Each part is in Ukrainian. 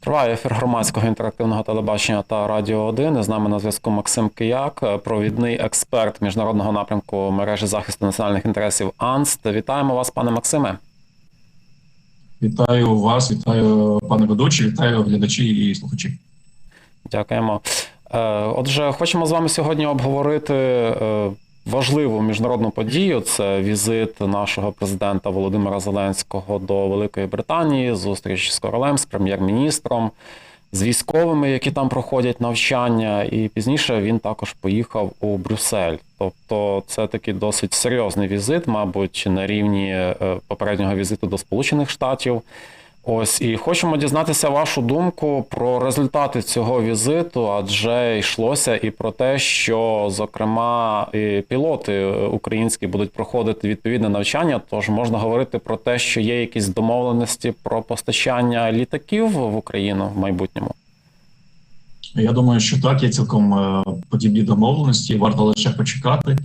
Триває ефір громадського інтерактивного телебачення та радіо 1. З нами на зв'язку Максим Кияк, провідний експерт міжнародного напрямку мережі захисту національних інтересів АНСТ. Вітаємо вас, пане Максиме. Вітаю вас, вітаю пане ведучі, вітаю глядачі і слухачі. Дякуємо. Е, Отже, хочемо з вами сьогодні обговорити е, важливу міжнародну подію. Це візит нашого президента Володимира Зеленського до Великої Британії, зустріч з королем, з прем'єр-міністром, з військовими, які там проходять навчання. І пізніше він також поїхав у Брюссель. Тобто, це такий досить серйозний візит, мабуть, на рівні е, попереднього візиту до Сполучених Штатів. Ось і хочемо дізнатися вашу думку про результати цього візиту, адже йшлося і про те, що зокрема і пілоти українські будуть проходити відповідне навчання. Тож можна говорити про те, що є якісь домовленості про постачання літаків в Україну в майбутньому. Я думаю, що так є цілком е, подібні домовленості. Варто лише почекати.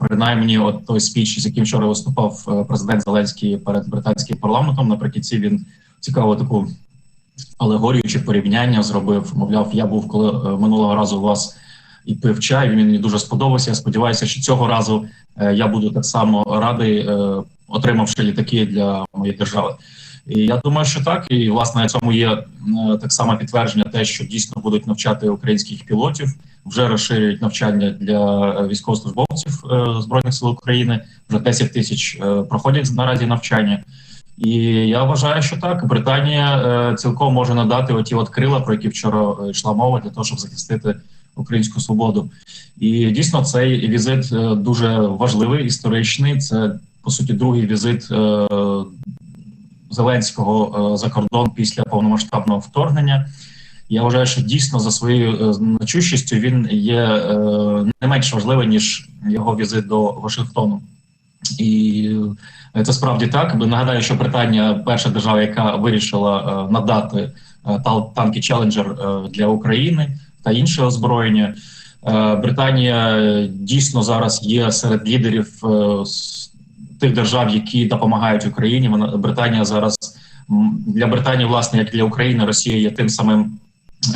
Принаймні, от той спіч, з яким вчора виступав е, президент Зеленський перед британським парламентом. Наприкінці він цікаву таку алегорію чи порівняння зробив. Мовляв, я був коли е, минулого разу у вас і пив чай. Він мені дуже сподобався. Я сподіваюся, що цього разу е, я буду так само радий, отримавши літаки для моєї держави. І я думаю, що так, і власне цьому є е, так само підтвердження, те, що дійсно будуть навчати українських пілотів, вже розширюють навчання для військовослужбовців е, збройних сил України. Вже 10 тисяч е, проходять наразі навчання. І я вважаю, що так Британія цілком може надати оті от крила, про які вчора йшла мова, для того, щоб захистити українську свободу. І дійсно цей візит дуже важливий, історичний. Це по суті другий візит Зеленського е, за кордон після повномасштабного вторгнення. Я вважаю, що дійсно за своєю е, значущістю він є е, не менш важливий ніж його візит до Вашингтону. І це справді так. Нагадаю, що Британія перша держава, яка вирішила надати танки Челенджер для України та інше озброєння. Британія дійсно зараз є серед лідерів тих держав, які допомагають Україні. Вона Британія зараз для Британії, власне, як для України, Росія є тим самим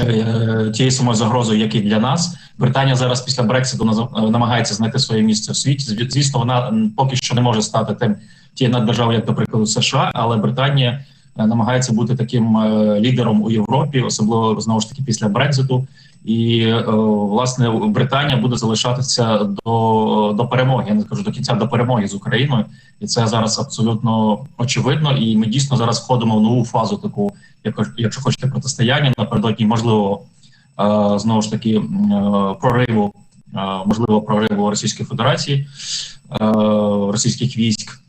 е, тією самою загрозою, як і для нас. Британія зараз після Брекситу наз- намагається знайти своє місце в світі. Зві- Звісно, вона поки що не може стати тим тією наддержавою, як, до прикладу, США, але Британія е, намагається бути таким е, лідером у Європі, особливо знову ж таки після Брекзиту. І е, власне Британія буде залишатися до, до перемоги. Я не скажу до кінця до перемоги з Україною, і це зараз абсолютно очевидно. І ми дійсно зараз входимо в нову фазу, таку, як якщо хочете, протистояння напередодні можливо е, знову ж таки е, прориву, можливо, прориву Російської Федерації, російських військ.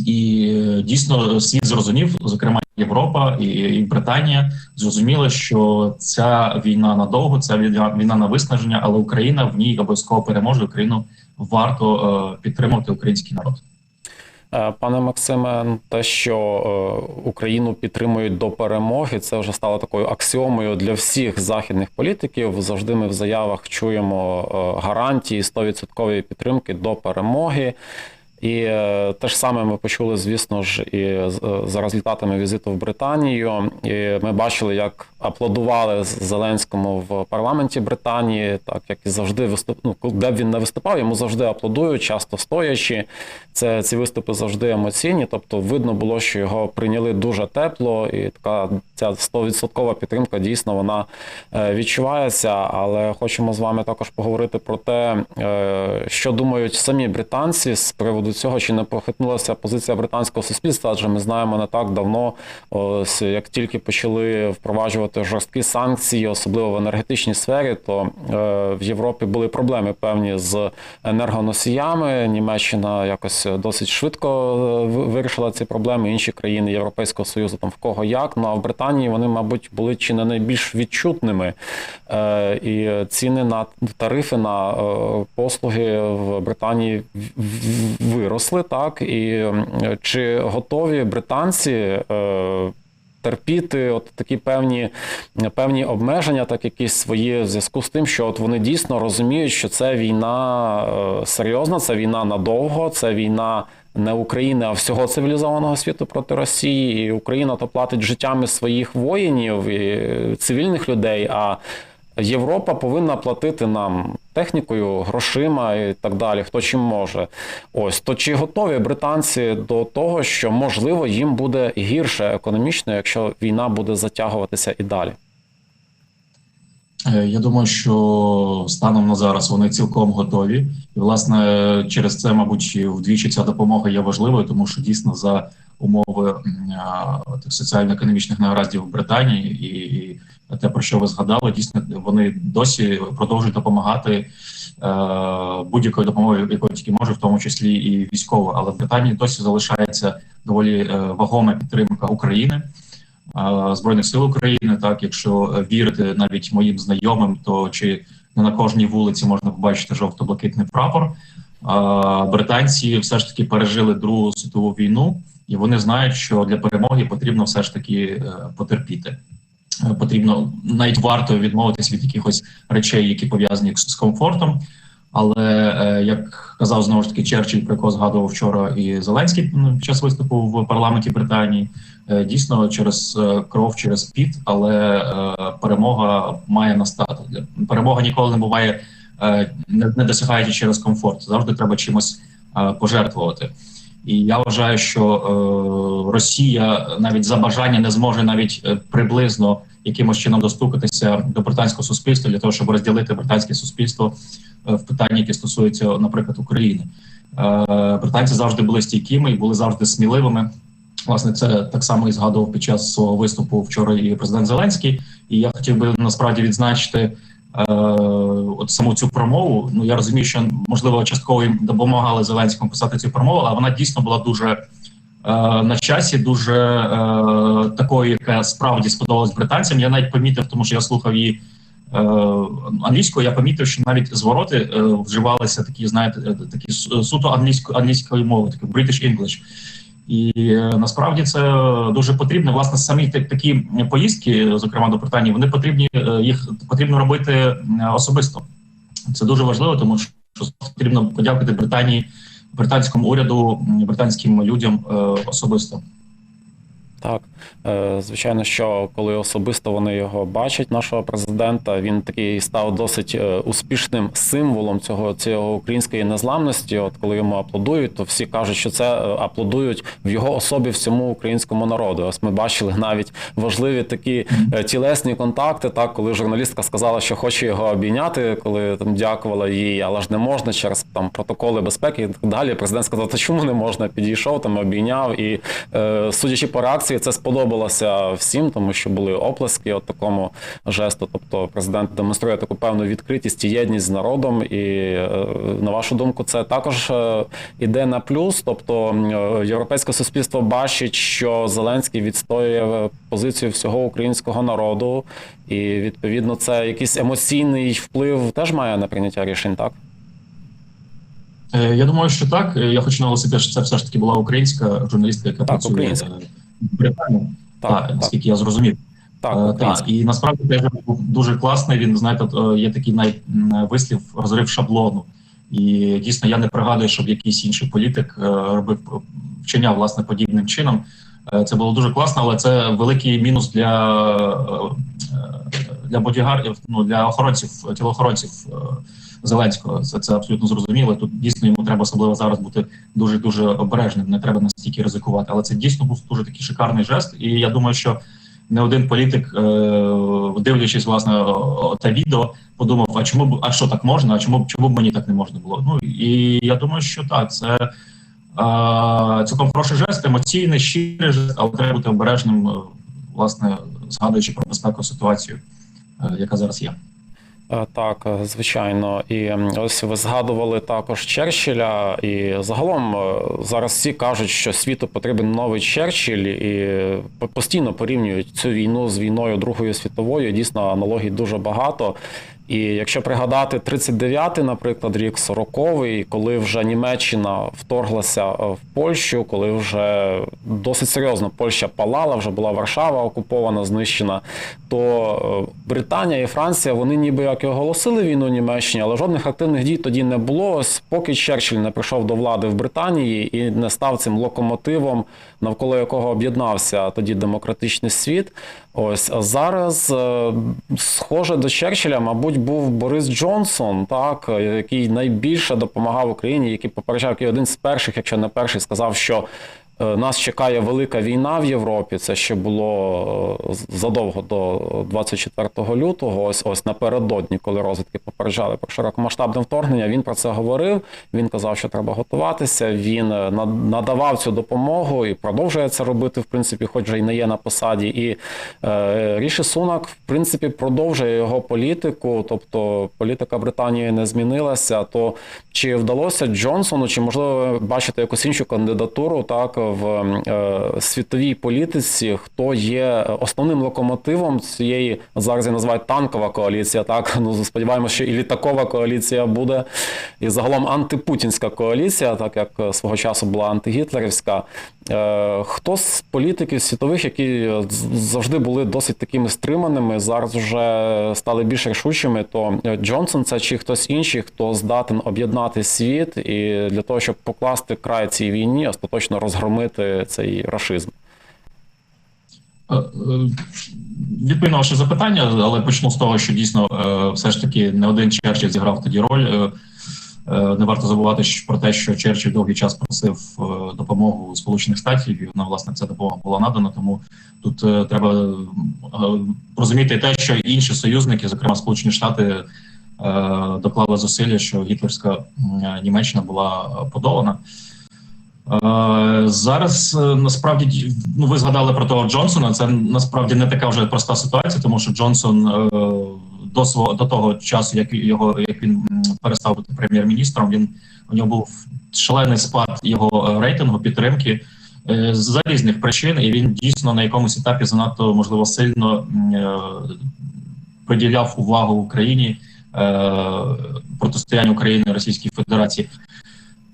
І е, дійсно світ зрозумів, зокрема Європа і, і Британія, зрозуміли, що ця війна надовго, ця війна, війна на виснаження, але Україна в ній обов'язково переможе. Україну варто е, підтримувати український народ. Е, Пане Максиме, те, що Україну підтримують до перемоги, це вже стало такою аксіомою для всіх західних політиків. Завжди ми в заявах чуємо гарантії 100% підтримки до перемоги. І е, те ж саме ми почули, звісно ж, і з- е, за результатами візиту в Британію. І ми бачили, як аплодували Зеленському в парламенті Британії, так як і завжди виступ... ну, де б він не виступав, йому завжди аплодують, часто стоячи. Це ці виступи завжди емоційні. Тобто, видно було, що його прийняли дуже тепло, і така ця 100% підтримка дійсно вона е, відчувається. Але хочемо з вами також поговорити про те, е, що думають самі британці з приводу цього, чи не похитнулася позиція британського суспільства, адже ми знаємо не так давно, ось як тільки почали впроваджувати жорсткі санкції, особливо в енергетичній сфері, то е, в Європі були проблеми певні з енергоносіями. Німеччина якось досить швидко е, вирішила ці проблеми. Інші країни Європейського союзу там в кого як. Ну а в Британії вони, мабуть, були чи не найбільш відчутними. Е, і ціни на тарифи на послуги в Британії в- виросли, так і чи готові британці е, терпіти от такі певні, певні обмеження, так якісь свої в зв'язку з тим, що от вони дійсно розуміють, що це війна е, серйозна, це війна надовго, це війна. Не України, а всього цивілізованого світу проти Росії, і Україна то платить життями своїх воїнів і цивільних людей. А Європа повинна платити нам технікою, грошима і так далі, хто чим може. Ось то чи готові британці до того, що можливо їм буде гірше економічно, якщо війна буде затягуватися і далі? Е, Я думаю, що станом на зараз вони цілком готові, і власне через це, мабуть, вдвічі ця допомога є важливою, тому що дійсно за умови тих соціально-економічних негараздів в Британії і те, про що ви згадали, дійсно вони досі продовжують допомагати е, будь-якою допомогою, якою тільки може, в тому числі і військовою. Але в Британії досі залишається доволі е, вагома підтримка України. е, Збройних сил України, так якщо е, вірити навіть моїм знайомим, то чи не на кожній вулиці можна побачити жовто-блакитний прапор. Британці все ж таки пережили Другу світову війну, і вони знають, що для перемоги потрібно все ж таки е, потерпіти. Е, Потрібно навіть варто відмовитись від якихось речей, які пов'язані з комфортом. Але е, як казав знову ж таки Черчилль, про якого згадував вчора і Зеленський ну, під час виступу в парламенті Британії, е, дійсно через кров, через піт, але перемога має настати. Перемога ніколи не буває, не, досягаючи через комфорт. Завжди треба чимось пожертвувати. І я вважаю, що Росія навіть за бажання не зможе навіть приблизно якимось чином достукатися до британського суспільства для того, щоб розділити британське суспільство е, в питанні, які стосуються, наприклад, України. Е, Британці завжди були стійкими і були завжди сміливими. Власне, це так само і згадував під час свого виступу вчора і президент Зеленський. І я хотів би насправді відзначити е, от саму цю промову. Ну я розумію, що можливо частково їм допомагали Зеленському писати цю промову, але вона дійсно була дуже на часі, дуже е, такою, яка справді сподобалась британцям. Я навіть помітив, тому що я слухав її. е, Англійською я помітив, що навіть звороти е, вживалися такі, знаєте, е, такі суто англійської англійської мови, такі British English. І е, насправді це дуже потрібно. Власне, самі та- такі поїздки, зокрема до Британії, вони потрібні е, їх потрібно робити е, особисто. Це дуже важливо, тому що потрібно подякувати Британії, британському уряду, британським людям е, особисто. Так, Е, звичайно, що коли особисто вони його бачать, нашого президента, він такий став досить е, успішним символом цього цього української незламності. От коли йому аплодують, то всі кажуть, що це е, аплодують в його особі всьому українському народу. Ось ми бачили навіть важливі такі тілесні контакти. Так, коли журналістка сказала, що хоче його обійняти, коли там дякувала їй, але ж не можна через там протоколи безпеки і так далі. Президент сказав, та чому не можна? Підійшов там, обійняв і судячи по реакції, це сподобалося всім, тому що були оплески от такому жесту. Тобто, президент демонструє таку певну відкритість і єдність з народом. І е, на вашу думку, це також е, іде на плюс. Тобто, е, європейське суспільство бачить, що Зеленський відстоює позицію всього українського народу, і відповідно це якийсь емоційний вплив теж має на прийняття рішень, так? Я думаю, що так. Я хочу наголосити, що це все ж таки була українська журналістка, яка Так, працює Британії. Так, Так, так, наскільки я зрозумів. так, Е, Так, і насправді теж був дуже класний. Він знаєте, е, є такий най вислів розрив шаблону. І дійсно я не пригадую, щоб якийсь інший політик е, робив вчиняв власне подібним чином. Це було дуже класно, але це великий мінус для, для бодігардів, ну для охоронців, тілоохоронців е, Зеленського. Це, це абсолютно зрозуміло. Тут дійсно йому треба особливо зараз бути дуже дуже обережним. Не треба настільки ризикувати. Але це дійсно був дуже такий шикарний жест. І я думаю, що не один політик, е, дивлячись власне те відео, подумав: а чому б а що так можна? А чому б чому б мені так не можна було? Ну і я думаю, що так, це е, цілком хороший жест, емоційний, щирий жест, але треба бути обережним, власне, згадуючи про безпекову ситуацію, яка зараз є. Е, Так, е, звичайно, і ось ви згадували також Черчилля, і загалом е, зараз всі кажуть, що світу потрібен новий Черчилль, і постійно порівнюють цю війну з війною Другою світовою. Дійсно, аналогій дуже багато. І якщо пригадати 39-й, наприклад, рік 40-й, коли вже Німеччина вторглася е, в Польщу, коли вже досить серйозно Польща палала, вже була Варшава окупована, знищена, то е, Британія і Франція вони ніби як і оголосили війну Німеччині, але жодних активних дій тоді не було. Ось поки Черчилль не прийшов до влади в Британії і не став цим локомотивом, навколо якого об'єднався тоді демократичний світ. Ось зараз, е, схоже до Черчилля, мабуть, був Борис Джонсон, так е, який найбільше допомагав Україні, який попереджав, який один з перших, якщо не перший, сказав, що нас чекає велика війна в Європі. Це ще було е, задовго до 24 лютого. Ось ось напередодні, коли розвідки попереджали про широкомасштабне вторгнення. Він про це говорив. Він казав, що треба готуватися. Він е, надавав цю допомогу і продовжує це робити, в принципі, хоч вже й не є на посаді. І е, Ріші Сунак, в принципі, продовжує його політику, тобто політика Британії не змінилася. То чи вдалося Джонсону, чи можливо ви бачите якусь іншу кандидатуру так в е, світовій політиці, хто є основним локомотивом цієї зараз я називаю танкова коаліція? Так ну сподіваємося, що і літакова коаліція буде, і загалом антипутінська коаліція, так як свого часу була антигітлерівська. Е, Хто з політиків світових, які е, завжди були досить такими стриманими, зараз вже стали більш рішучими, то е, Джонсон це чи хтось інший, хто здатен об'єднати світ і для того, щоб покласти край цій війні, остаточно розгромити цей рашизм. Відповім на ваше запитання, але почну з того, що дійсно все ж таки не один Черчилль зіграв тоді роль. Е, Не варто забувати про те, що Черчилль довгий час просив е, допомогу Сполучених Штатів, і вона власне ця допомога була надана. Тому тут е, треба розуміти те, що інші союзники, зокрема Сполучені Штати, доклали зусилля, що гітлерська Німеччина була подолана. Зараз насправді ну ви згадали про того Джонсона. Це насправді не така вже проста ситуація, тому що Джонсон до свого до того часу, як його як він перестав бути прем'єр-міністром, він у нього був шалений спад його е, рейтингу підтримки е, з різних причин, і він дійсно на якомусь етапі занадто можливо сильно е, приділяв увагу Україні е, протистоянню України Російській Федерації.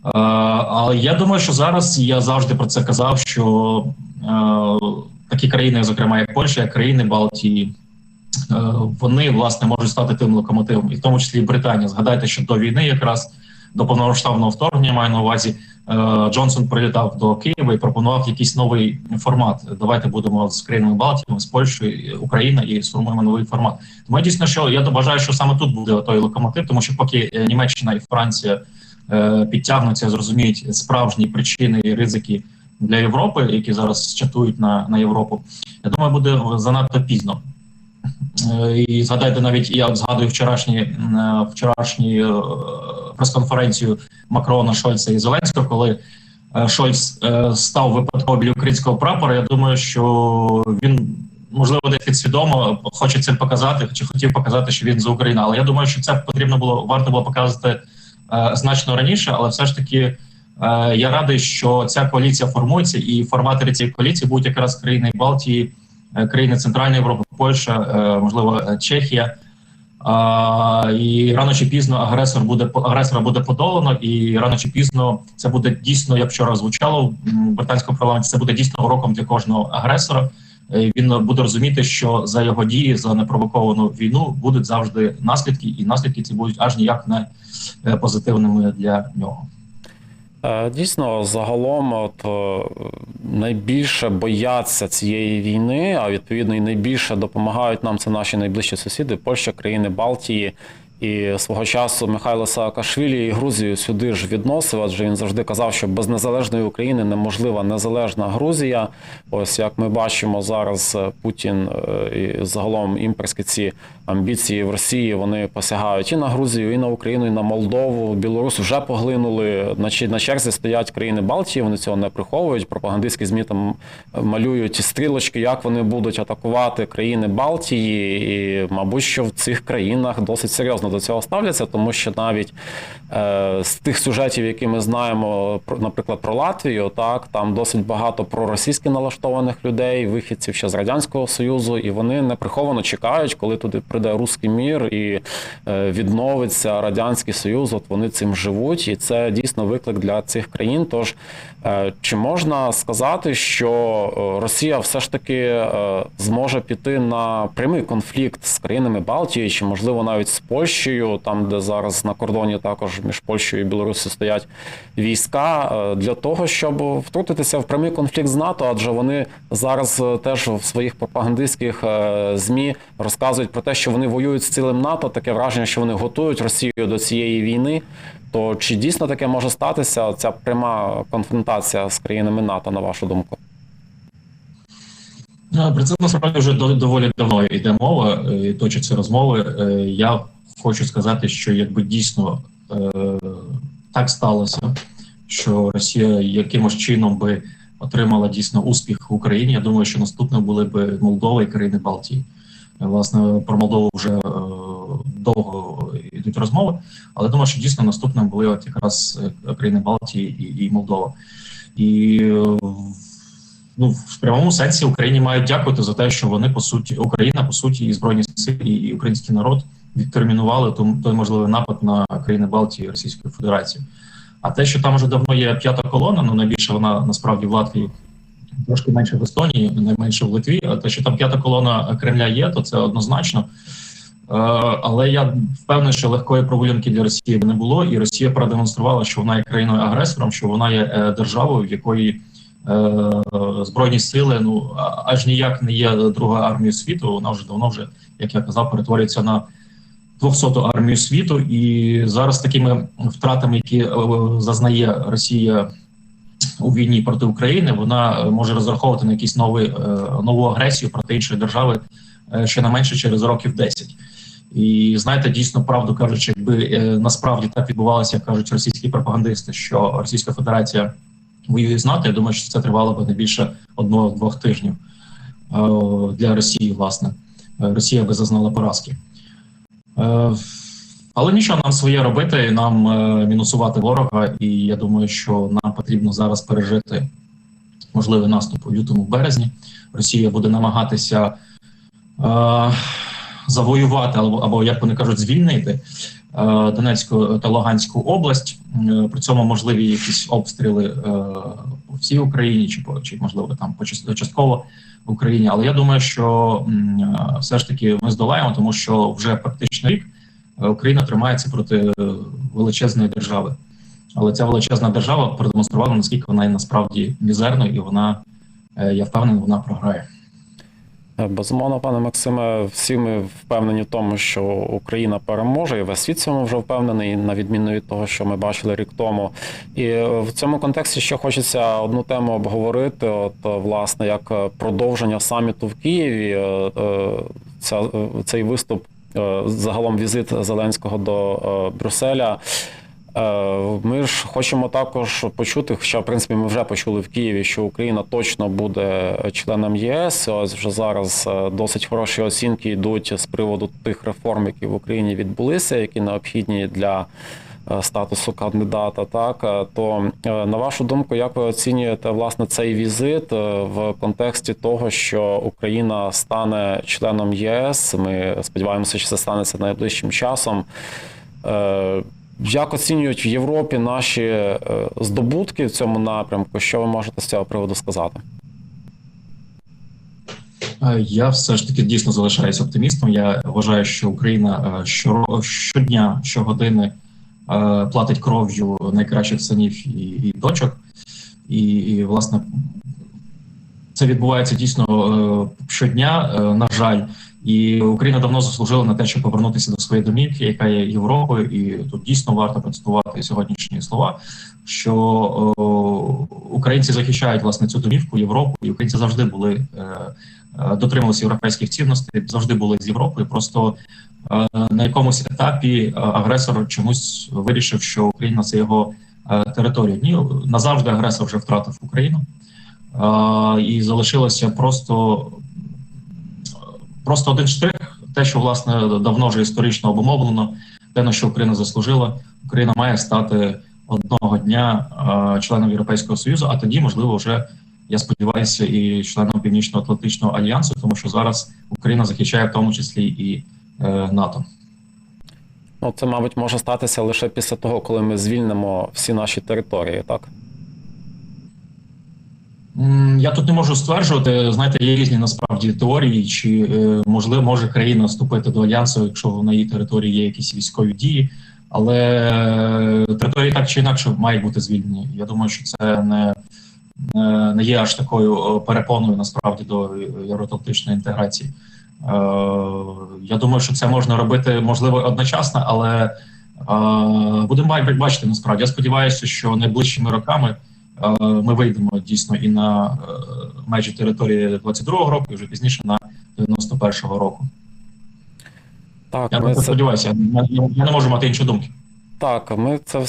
Але я думаю, що зараз я завжди про це казав, що такі країни, зокрема як Польща, як країни Балтії, вони власне можуть стати тим локомотивом, і в тому числі і Британія. Згадайте, що до війни, якраз до повномасштабного вторгнення, маю на увазі, е, Джонсон прилітав до Києва і пропонував якийсь новий формат. Давайте будемо з країнами Балтії, з Польщею, Україна і сформуємо новий формат. Тому я дійсно, що я вважаю, що саме тут буде той локомотив, тому що поки е, Німеччина і Франція е, підтягнуться, зрозуміють справжні причини і ризики для Європи, які зараз чатують на, на Європу. Я думаю, буде занадто пізно. Е, І згадайте навіть я згадую вчорашні е, вчорашні е, прес-конференцію Макрона, Шольца і Зеленського, коли Шольц став випадково біля українського прапора. Я думаю, що він можливо десь підсвідомо хоче цим показати, чи хотів показати, що він за Україну. Але я думаю, що це потрібно було варто було показати значно раніше, але все ж таки. Я радий, що ця коаліція формується, і форматори цієї коаліції будуть якраз країни Балтії, країни Центральної Європи, Польща, е, можливо, е, Чехія. І рано чи пізно агресор буде агресора буде подолано, і рано чи пізно це буде дійсно, як вчора звучало в британському парламенті. Це буде дійсно уроком для кожного агресора. Е, Він буде розуміти, що за його дії за непровоковану війну будуть завжди наслідки, і наслідки ці будуть аж ніяк не е, позитивними для нього. Е, Дійсно, загалом, от е, найбільше бояться цієї війни, а відповідно і найбільше допомагають нам це наші найближчі сусіди, Польща, країни Балтії. І свого часу Михайло Саакашвілі і Грузію сюди ж відносив, адже він завжди казав, що без незалежної України неможлива незалежна Грузія. Ось як ми бачимо зараз, е, Путін і загалом імперські ці амбіції в Росії вони посягають і на Грузію, і на Україну, і на Молдову. Білорусь вже поглинули. На черзі стоять країни Балтії. Вони цього не приховують. Пропагандистські змі там малюють стрілочки, як вони будуть атакувати країни Балтії. І, мабуть, що в цих країнах досить серйозно до цього ставляться, тому що навіть е, з тих сюжетів, які ми знаємо, наприклад, про Латвію, так там досить багато проросійськи налаштованих людей, вихідців ще з радянського союзу, і вони неприховано чекають, коли туди прийде руський мір і е, відновиться радянський союз. От вони цим живуть, і це дійсно виклик для цих країн. Тож е, чи можна сказати, що е, Росія все ж таки зможе піти на прямий конфлікт з країнами Балтії, чи можливо навіть з Польщею, там де зараз на кордоні також між Польщею і Білорусі стоять війська, для того, щоб втрутитися в прямий конфлікт з НАТО, адже вони зараз теж в своїх пропагандистських змі розказують про те, що вони воюють з цілим НАТО. Таке враження, що вони готують Росію до цієї війни. То чи дійсно таке може статися ця пряма конфронтація з країнами НАТО, на вашу думку? Про це насправді вже доволі давно йде мова, е, і точаться розмови. Е, Я хочу сказати, що якби дійсно е, так сталося, що Росія якимось чином би отримала дійсно успіх в Україні. Я думаю, що наступним були б Молдова і країни Балтії. Власне, про Молдову вже е, довго йдуть розмови, але думаю, що дійсно наступним були от якраз е, країни Балтії і, і Молдова. І е, ну в прямому сенсі Україні мають дякувати за те, що вони по суті Україна по суті і збройні сили і, і український народ відтермінували той, можливий напад на країни Балтії Російської Федерації. А те, що там вже давно є п'ята колона, ну найбільше вона насправді в Латвії. Трошки менше в Естонії, найменше в Литві. Те, що там п'ята колона Кремля є, то це однозначно. Е, Але я впевнений, що легкої прогулянки для Росії не було, і Росія продемонструвала, що вона є країною агресором, що вона є е, державою, в якої е, збройні сили ну аж ніяк не є друга армія світу. Вона вже давно вже, як я казав, перетворюється на 200-ту армію світу. І зараз такими втратами, які зазнає Росія у війні проти України, вона е, може розраховувати на якісь нові, е, нову агресію проти іншої держави е, ще не менше через років 10. І знаєте, дійсно правду кажучи, якби насправді так відбувалося, як кажуть російські пропагандисти, що Російська Федерація воює з НАТО, я думаю, що це тривало б не більше одного-двох тижнів для Росії, власне. Росія би зазнала поразки. Але нічого, нам своє робити, нам е, мінусувати ворога, і я думаю, що нам потрібно зараз пережити можливий наступ у лютому березні. Росія буде намагатися е, завоювати або, або як вони кажуть, звільнити е, Донецьку та Луганську область. Е, При цьому можливі якісь обстріли е, по всій Україні, чи по чи можливо там частково в Україні. Але я думаю, що е, все ж таки ми здолаємо, тому що вже практично рік Україна тримається проти е, величезної держави. Але ця величезна держава продемонструвала наскільки вона є насправді мізерною, і вона е, я впевнений, вона програє. Е, Безумовно, пане Максиме, всі ми впевнені в тому, що Україна переможе, і весь світ цьому вже впевнений, на відміну від того, що ми бачили рік тому. І е, в цьому контексті ще хочеться одну тему обговорити. От е, власне, як е, продовження саміту в Києві, е, е, ця, е, цей виступ, е, загалом візит Зеленського до е, Брюсселя. Е, Ми ж хочемо також почути, хоча в принципі ми вже почули в Києві, що Україна точно буде членом ЄС. Ось вже зараз е, досить хороші оцінки йдуть з приводу тих реформ, які в Україні відбулися, які необхідні для е, статусу кандидата. Так Е, то е, на вашу думку, як ви оцінюєте власне цей візит е, в контексті того, що Україна стане членом ЄС? Ми сподіваємося, що це станеться найближчим часом. Е, як оцінюють в Європі наші е, здобутки в цьому напрямку? Що ви можете з цього приводу сказати? Е, Я все ж таки дійсно залишаюся оптимістом. Я вважаю, що Україна е, щодня, щогодини е, платить кров'ю найкращих синів і, і дочок, і, і власне це відбувається дійсно е, щодня. е, На жаль, і Україна давно заслужила на те, щоб повернутися до своєї домівки, яка є Європою, і тут дійсно варто процитувати сьогоднішні слова. Що е, українці захищають власне цю домівку Європу, і українці завжди були е, е, дотримувалися європейських цінностей, завжди були з Європою. Просто е, на якомусь етапі е, агресор чомусь вирішив, що Україна це його е, територія. Ні, назавжди агресор вже втратив Україну, Е, і залишилося просто, просто один штрих, те, що власне давно вже історично обумовлено. те, на що Україна заслужила. Україна має стати одного дня е, членом Європейського Союзу, а тоді, можливо, вже я сподіваюся, і членом Північно-Атлантичного альянсу, тому що зараз Україна захищає в тому числі і е, НАТО. Ну, це, мабуть, може статися лише після того, коли ми звільнимо всі наші території, так? Я тут не можу стверджувати. Знаєте, є різні насправді теорії, чи е, можливо може країна вступити до альянсу, якщо на її території є якісь військові дії, але е, території так чи інакше мають бути звільнені. Я думаю, що це не, не, не є аж такою е, перепоною насправді до євроатлантичної інтеграції. Е, Я думаю, що це можна робити можливо одночасно, але е, будемо бачити насправді. Я сподіваюся, що найближчими роками. Е, ми вийдемо дійсно і на е, межі території 22-го року, і вже пізніше на 91-го року. Так, Я це сподіваюся. Я, не можу мати іншої думки. Так, ми це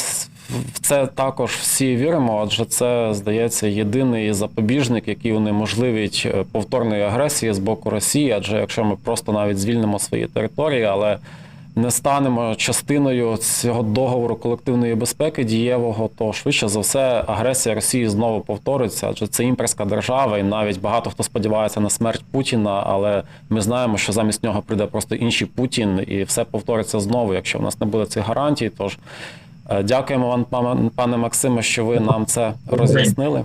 в це також всі віримо, адже це здається єдиний запобіжник, який унеможливить е, повторної агресії з боку Росії. Адже якщо ми просто навіть звільнимо свої території, але не станемо частиною цього договору колективної безпеки дієвого, то швидше за все агресія Росії знову повториться, адже це імперська держава, і навіть багато хто сподівається на смерть Путіна, але ми знаємо, що замість нього прийде просто інший Путін, і все повториться знову, якщо в нас не буде цих гарантій. Тож дякуємо вам, пане Максиме, що ви нам це роз'яснили.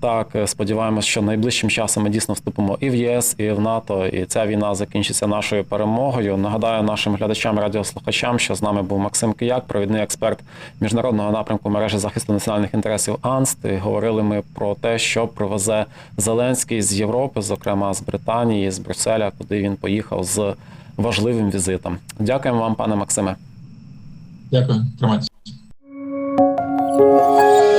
Так, е, сподіваємось, що найближчим часом ми дійсно вступимо і в ЄС, і в НАТО, і ця війна закінчиться нашою перемогою. Нагадаю нашим глядачам, радіослухачам, що з нами був Максим Кияк, провідний експерт міжнародного напрямку мережі захисту національних інтересів АНСТ. І говорили ми про те, що привезе Зеленський з Європи, зокрема з Британії, з Брюсселя, куди він поїхав з важливим візитом. Дякуємо вам, пане Максиме. Дякую, тримайтеся. 啊。